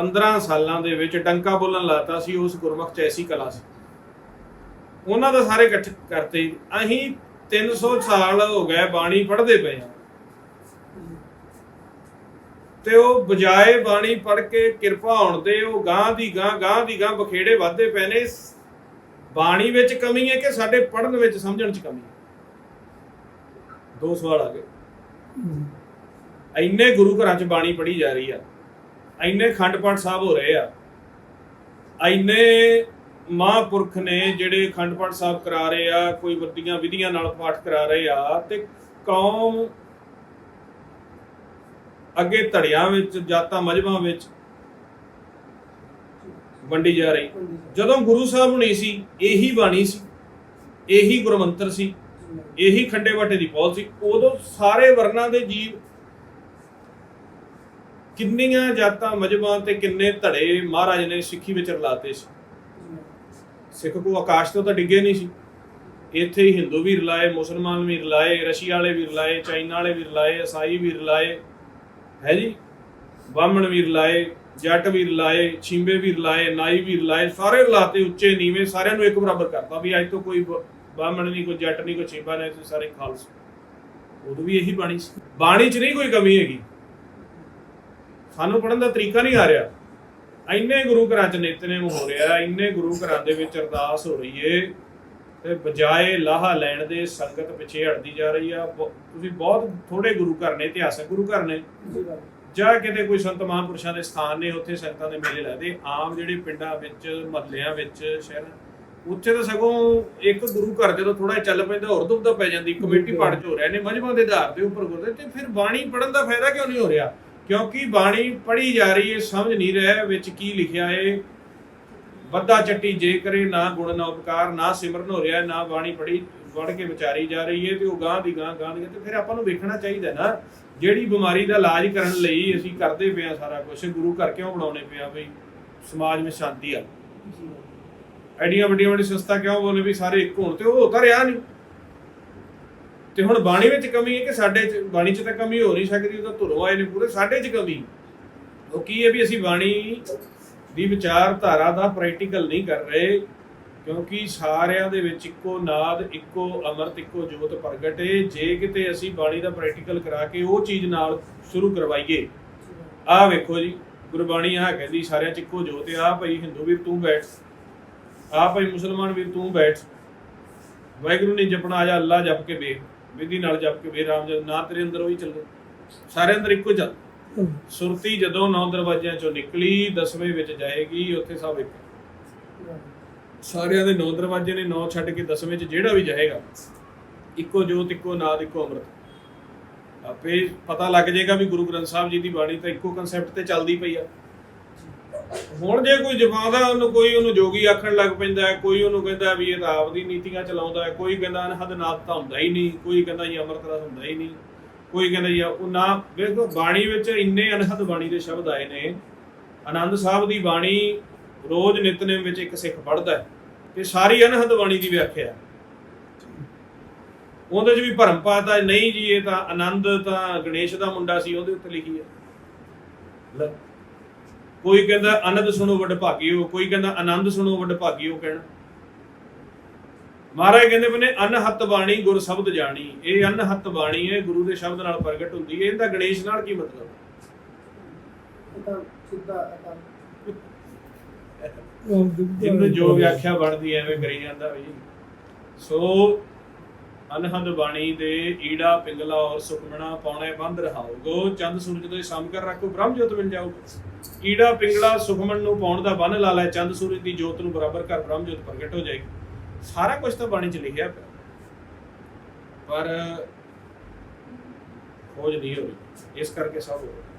15 ਸਾਲਾਂ ਦੇ ਵਿੱਚ ਟੰਕਾ ਬੋਲਣ ਲਾਤਾ ਸੀ ਉਸ ਗੁਰਮੁਖ ਚ ਐਸੀ ਕਲਾ ਸੀ। ਉਹਨਾਂ ਦਾ ਸਾਰੇ ਇਕੱਠ ਕਰਤੇ। ਅਸੀਂ 300 ਸਾਲ ਹੋ ਗਏ ਬਾਣੀ ਪੜ੍ਹਦੇ ਪਏ ਆ ਤੇ ਉਹ ਬਜਾਏ ਬਾਣੀ ਪੜ੍ਹ ਕੇ ਕਿਰਪਾ ਹੋਣ ਤੇ ਉਹ ਗਾਂ ਦੀ ਗਾਂ ਗਾਂ ਦੀ ਗਾਂ ਬਖੇੜੇ ਵੱਧਦੇ ਪਏ ਨੇ। ਬਾਣੀ ਵਿੱਚ ਕਮੀ ਹੈ ਕਿ ਸਾਡੇ ਪੜ੍ਹਨ ਵਿੱਚ ਸਮਝਣ ਚ ਕਮੀ ਹੈ? ਦੋ ਸਵਾਲ ਆ ਗਏ। ਇੰਨੇ ਗੁਰੂ ਘਰਾਂ ਚ ਬਾਣੀ ਪੜ੍ਹੀ ਜਾ ਰਹੀ ਆ। ਇੰਨੇ ਖੰਡ ਪਾਠ ਸਾਹਿਬ ਹੋ ਰਹੇ ਆ। ਇੰਨੇ ਮਹਾਂਪੁਰਖ ਨੇ ਜਿਹੜੇ ਖੰਡ ਪਾਠ ਸਾਹਿਬ ਕਰਾ ਰਹੇ ਆ, ਕੋਈ ਵੱਡੀਆਂ ਵਿਧੀਆਂ ਨਾਲ ਪਾਠ ਕਰਾ ਰਹੇ ਆ ਤੇ ਕੌਮ ਅੱਗੇ ਧੜਿਆਂ ਵਿੱਚ, ਜਾਤਾਂ ਮਜਬਾਂ ਵਿੱਚ ਵੰਡੀ ਜਾ ਰਹੀ। ਜਦੋਂ ਗੁਰੂ ਸਾਹਿਬ ਨਹੀਂ ਸੀ, ਇਹੀ ਬਾਣੀ ਸੀ, ਇਹੀ ਗੁਰਮੰਤਰ ਸੀ, ਇਹੀ ਖੰਡੇ ਬਾਟੇ ਦੀ ਪੌਲ ਸੀ, ਉਦੋਂ ਸਾਰੇ ਵਰਨਾਂ ਦੇ ਜੀਵ ਕਿੰਨੀਆਂ ਜਾਤਾਂ ਮਜਬਾਂ ਤੇ ਕਿੰਨੇ ਧੜੇ ਮਹਾਰਾਜ ਨੇ ਸਿੱਖੀ ਵਿੱਚ ਰਲਾਤੇ ਸੀ? ਸਿੱਖ ਕੋ ਆਕਾਸ਼ ਤੋਂ ਤਾਂ ਡਿੱਗੇ ਨਹੀਂ ਸੀ। ਇੱਥੇ ਹੀ ਹਿੰਦੂ ਵੀ ਰਲਾਏ, ਮੁਸਲਮਾਨ ਵੀ ਰਲਾਏ ਰਸ਼ੀਆ ਵਾਲੇ ਵੀ ਰਲਾਏ, ਚਾਈਨਾ ਵਾਲੇ ਵੀ ਰਲਾਏ, ਈਸਾਈ ਵੀ ਰਲਾਏ, ਹੈ ਜੀ? ਬਾਹਮਣ ਵੀ ਰਲਾਏ, ਜੱਟ ਵੀ ਰਲਾਏ, ਛਿੰਬੇ ਵੀ ਰਲਾਏ, ਨਾਈ ਵੀ ਰਲਾਏ, ਸਾਰੇ ਰਲਾਤੇ ਉੱਚੇ, ਨੀਵੇਂ, ਸਾਰਿਆਂ ਨੂੰ ਇੱਕ ਬਰਾਬਰ ਕਰਤਾ ਵੀ ਅੱਜ ਤੋਂ ਕੋਈ ਬਾਹਮਣ ਨਹੀਂ, ਕੋਈ ਜੱਟ ਨਹੀਂ, ਕੋਈ ਛਿੰਬਾ ਨਹੀਂ, ਤੁਸੀਂ ਸਾਰੇ ਖਾਲਸੇ। ਉਦੋਂ ਵੀ ਇਹੀ ਬਾਣੀ ਸੀ। ਬਾਣੀ 'ਚ ਨਹੀਂ ਕੋਈ ਕਮੀ ਹੈਗੀ। ਸਾਨੂੰ ਪੜਨ ਦਾ ਤਰੀਕਾ ਨਹੀਂ ਆ ਰਿਹਾ। ਇੰਨੇ ਗੁਰੂ ਘਰਾਂ 'ਚ ਨਿਤਨੇਮ ਹੋ ਰਿਹਾ ਇੰਨੇ ਗੁਰੂ ਘਰਾਂ ਦੇ ਵਿੱਚ ਅਰਦਾਸ ਹੋ ਰਹੀ ਏ ਤੇ ਬਜਾਏ ਲਾਹਾ ਲੈਣ ਦੇ ਸੰਗਤ ਪਿੱਛੇ ਹਟਦੀ ਜਾ ਰਹੀ ਆ। ਤੁਸੀਂ ਬਹੁਤ ਥੋੜੇ ਗੁਰੂ ਘਰ ਨੇ ਇਤਿਹਾਸਕ ਗੁਰੂ ਘਰ ਨੇ। ਜਾਂ ਕਿਤੇ ਕੋਈ ਸੰਤ ਮਹਾਂਪੁਰਸ਼ਾਂ ਦੇ ਸਥਾਨ ਨੇ ਉੱਥੇ ਸੰਗਤਾਂ ਦੇ ਮੇਲੇ ਲੱਗਦੇ। ਆਮ ਜਿਹੜੇ ਪਿੰਡਾਂ ਵਿੱਚ ਮਹੱਲਿਆਂ ਵਿੱਚ ਸ਼ਹਿਰ ਉੱਥੇ ਤਾਂ ਸਗੋਂ ਇੱਕ ਗੁਰੂ ਘਰ ਜਦੋਂ ਥੋੜਾ ਚੱਲ ਪੈਂਦਾ ਹੋਰ ਦੁਬਦਾ ਪੈ ਜਾਂਦੀ ਕਮੇਟੀ ਪਾਠ ਚ ਹੋ ਰਹੇ ਨੇ ਮਜਮਾਂ ਦੇ ਆਧਾਰ ਦੇ ਉੱਪਰ ਗੁਰਦੇ ਤੇ ਫਿਰ ਬਾਣੀ ਪੜਨ ਦਾ ਫਾਇਦਾ ਕਿਉਂ ਨਹੀਂ ਹੋ ਰਿਹਾ? ਕਿਉਂਕਿ ਬਾਣੀ ਪੜ੍ਹੀ ਜਾ ਰਹੀ ਹੈ ਸਮਝ ਨਹੀਂ ਰਿਹਾ ਵਿੱਚ ਕੀ ਲਿਖਿਆ ਹੈ ਬੱਦਾ ਚੱਟੀ ਜੇ ਕਰੇ ਨਾ ਗੁਣ ਨਾ ਉਪਕਾਰ ਨਾ ਸਿਮਰਨ ਹੋ ਰਿਹਾ ਨਾ ਬਾਣੀ ਪੜ੍ਹੀ ਪੜ੍ਹ ਕੇ ਵਿਚਾਰੀ ਜਾ ਰਹੀ ਹੈ ਤੇ ਉਹ ਗਾਂ ਦੀ ਗਾਂ ਗਾਂ ਦੀ ਤੇ ਫਿਰ ਆਪਾਂ ਨੂੰ ਵੇਖਣਾ ਚਾਹੀਦਾ ਨਾ ਜਿਹੜੀ ਬਿਮਾਰੀ ਦਾ ਇਲਾਜ ਕਰਨ ਲਈ ਅਸੀਂ ਕਰਦੇ ਪਏ ਆ ਸਾਰਾ ਕੁਝ ਗੁਰੂ ਘਰ ਕਿਉਂ ਬਣਾਉਣੇ ਪਿਆ ਬਈ? ਸਮਾਜ ਵਿੱਚ ਸ਼ਾਂਤੀ ਆ। ਐਡੀਆਂ ਵੱਡੀਆਂ ਵੱਡੀਆਂ ਸੰਸਥਾ ਕਿਉਂ ਬੋਲੇ ਵੀ ਸਾਰੇ ਇੱਕ ਹੋਣ ਤੇ ਉਹ ਤਾਂ ਰਿਹਾ ਨਹੀਂ? ਤੇ ਹੁਣ ਬਾਣੀ ਵਿੱਚ ਕਮੀ ਹੈ ਕਿ ਸਾਡੇ ਚ ਬਾਣੀ 'ਚ ਤਾਂ ਕਮੀ ਹੋ ਨਹੀਂ ਸਕਦੀ, ਉਹ ਤਾਂ ਧੁਰੋਂ ਆਏ ਨੇ ਪੂਰੇ, ਸਾਡੇ 'ਚ ਕਮੀ। ਉਹ ਕੀ ਹੈ ਵੀ ਅਸੀਂ ਬਾਣੀ ਦੀ ਵਿਚਾਰਧਾਰਾ ਦਾ ਪ੍ਰੈਕਟੀਕਲ ਨਹੀਂ ਕਰ ਰਹੇ, ਕਿਉਂਕਿ ਸਾਰਿਆਂ ਦੇ ਵਿੱਚ ਇੱਕੋ ਨਾਦ, ਇੱਕੋ ਅੰਮ੍ਰਿਤ, ਇੱਕੋ ਜੋਤ ਪ੍ਰਗਟ ਹੈ। ਜੇ ਕਿਤੇ ਅਸੀਂ ਬਾਣੀ ਦਾ ਪ੍ਰੈਕਟੀਕਲ ਕਰਾ ਕੇ ਉਹ ਚੀਜ਼ ਨਾਲ ਸ਼ੁਰੂ ਕਰਵਾਈਏ। ਆਹ ਵੇਖੋ ਜੀ, ਗੁਰਬਾਣੀ ਆਹ ਕਹਿੰਦੀ, ਸਾਰਿਆਂ 'ਚ ਇੱਕੋ ਜੋਤ ਹੈ, ਆਹ ਭਾਈ ਹਿੰਦੂ ਵੀਰ ਤੂੰ ਬੈਠ, ਆਹ ਭਾਈ ਮੁਸਲਮਾਨ ਵੀਰ ਤੂੰ ਬੈਠ। ਵਾਹਿਗੁਰੂ ਨੇ ਜਪਣਾ, ਆ ਜਾ ਅੱਲਾ ਜਪ ਕੇ ਵੇਖ। ਵਿਧੀ ਨਾਲ ਜਪ ਕੇ ਵੇਖ ਰਾਮ ਜਪ ਨਾ ਤੇਰੇ ਅੰਦਰ ਉਹੀ ਚੱਲੇ। ਸਾਰੇ ਅੰਦਰ ਇੱਕੋ ਚੱਲ। ਸੁਰਤੀ ਜਦੋਂ ਨੌ ਦਰਵਾਜ਼ਿਆਂ ਚੋਂ ਨਿਕਲੀ ਦਸਵੇਂ ਵਿੱਚ ਜਾਏਗੀ ਉੱਥੇ ਸਭ ਇੱਕ। ਸਾਰਿਆਂ ਦੇ ਨੌ ਦਰਵਾਜ਼ੇ ਨੇ ਨੌ ਛੱਡ ਕੇ ਦਸਵੇਂ ਚ ਜਿਹੜਾ ਵੀ ਜਾਏਗਾ ਇੱਕੋ ਜੋਤ ਇੱਕੋ ਨਾਦ ਇੱਕੋ ਅੰਮ੍ਰਿਤ। ਆਪੇ ਪਤਾ ਲੱਗ ਜਾਏਗਾ ਵੀ ਗੁਰੂ ਗ੍ਰੰਥ ਸਾਹਿਬ ਜੀ ਦੀ ਬਾਣੀ ਤਾਂ ਇੱਕੋ ਕਨਸੈਪਟ ਤੇ ਚੱਲਦੀ ਪਈ ਆ। ਹੁਣ ਜੇ ਕੋਈ ਜਪਾਉਂਦਾ ਉਹਨੂੰ ਕੋਈ ਉਹਨੂੰ ਜੋਗੀ ਆਖਣ ਲੱਗ ਪੈਂਦਾ ਹੈ, ਕੋਈ ਉਹਨੂੰ ਕਹਿੰਦਾ ਵੀ ਇਹ ਤਾਂ ਆਪਦੀ ਨੀਤੀਆਂ ਚਲਾਉਂਦਾ ਹੈ, ਕੋਈ ਕਹਿੰਦਾ ਅਨਹਦ ਨਾਦ ਤਾਂ ਹੁੰਦਾ ਹੀ ਨਹੀਂ, ਕੋਈ ਕਹਿੰਦਾ ਜੀ ਅੰਮ੍ਰਿਤ ਹੁੰਦਾ ਹੀ ਨਹੀਂ, ਕੋਈ ਕਹਿੰਦਾ ਜੀ ਉਹ ਨਾ ਵੇਖੋ ਬਾਣੀ ਵਿੱਚ ਇੰਨੇ ਅਨਹਦ ਬਾਣੀ ਦੇ ਸ਼ਬਦ ਆਏ ਨੇ, ਆਨੰਦ ਸਾਹਿਬ ਦੀ ਬਾਣੀ ਰੋਜ਼ ਨਿਤਨੇਮ ਵਿੱਚ ਇੱਕ ਸਿੱਖ ਪੜ੍ਹਦਾ ਹੈ ਕਿ ਸਾਰੀ ਅਨਹਦ ਬਾਣੀ ਦੀ ਵਿਆਖਿਆ ਹੈ। ਉਹਦੇ 'ਚ ਵੀ ਭਰਮ ਪਾਤਾ ਨਹੀਂ ਜੀ, ਇਹ ਤਾਂ ਆਨੰਦ ਤਾਂ ਗਣੇਸ਼ ਦਾ ਮੁੰਡਾ ਸੀ, ਉਹਦੇ ਉੱਤੇ ਲਿਖੀ ਹੈ ਕੋਈ ਕਹਿੰਦਾ ਆਨੰਦ ਸੁਣੋ ਵੱਡ ਭਾਗਿਓ ਕੋਈ ਕਹਿੰਦਾ ਆਨੰਦ ਸੁਣੋ ਵੱਡ ਭਾਗਿਓ ਕਹਿਣਾ। ਮਹਾਰਾਜ ਕਹਿੰਦੇ ਬਨੇ ਅਨਹਤ ਬਾਣੀ ਗੁਰ ਸ਼ਬਦ ਜਾਣੀ। ਇਹ ਅਨਹਤ ਬਾਣੀ ਹੈ ਗੁਰੂ ਦੇ ਸ਼ਬਦ ਨਾਲ ਪ੍ਰਗਟ ਹੁੰਦੀ ਹੈ। ਇਹਦਾ ਗਣੇਸ਼ ਨਾਲ ਕੀ ਮਤਲਬ ਜਿਹਨੂੰ ਜੋ ਵਿਆਖਿਆ ਬਣਦੀ ਐਵੇਂ ਕਰੀ ਜਾਂਦਾ ਵੀ ਸੋ ਅਨਹਦ ਬਾਣੀ ਦੇ ਈੜਾ, ਪਿੰਗਲਾ ਔਰ ਸੁਖਮਣਾ ਪੌਣੇ ਬੰਦ ਰਹਾਉਗੋ ਚੰਦ ਸੂਰਜ ਤੋਂ ਸਮ ਕਰ ਰੱਖੋ, ਬ੍ਰਹਮ ਜੋਤ ਮਿਲ ਜਾਊਗਾ ਈੜਾ, ਪਿੰਗਲਾ, ਸੁਖਮਣ ਨੂੰ ਪਾਉਣ ਦਾ ਬੰਨ ਲਾ ਲੈ, ਚੰਦ ਸੂਰਜ ਦੀ ਜੋਤ ਨੂੰ ਬਰਾਬਰ ਕਰ ਬ੍ਰਹਮ ਜੋਤ ਪ੍ਰਗਟ ਹੋ ਜਾਏਗੀ। ਸਾਰਾ ਕੁਝ ਤਾਂ ਬਾਣੀ 'ਚ ਲਿਖਿਆ ਪਿਆ। ਪਰ ਖੋਜ ਨਹੀਂ ਹੋ ਰਹੀ ਇਸ ਕਰਕੇ ਸਭ ਹੋ ਰਿਹਾ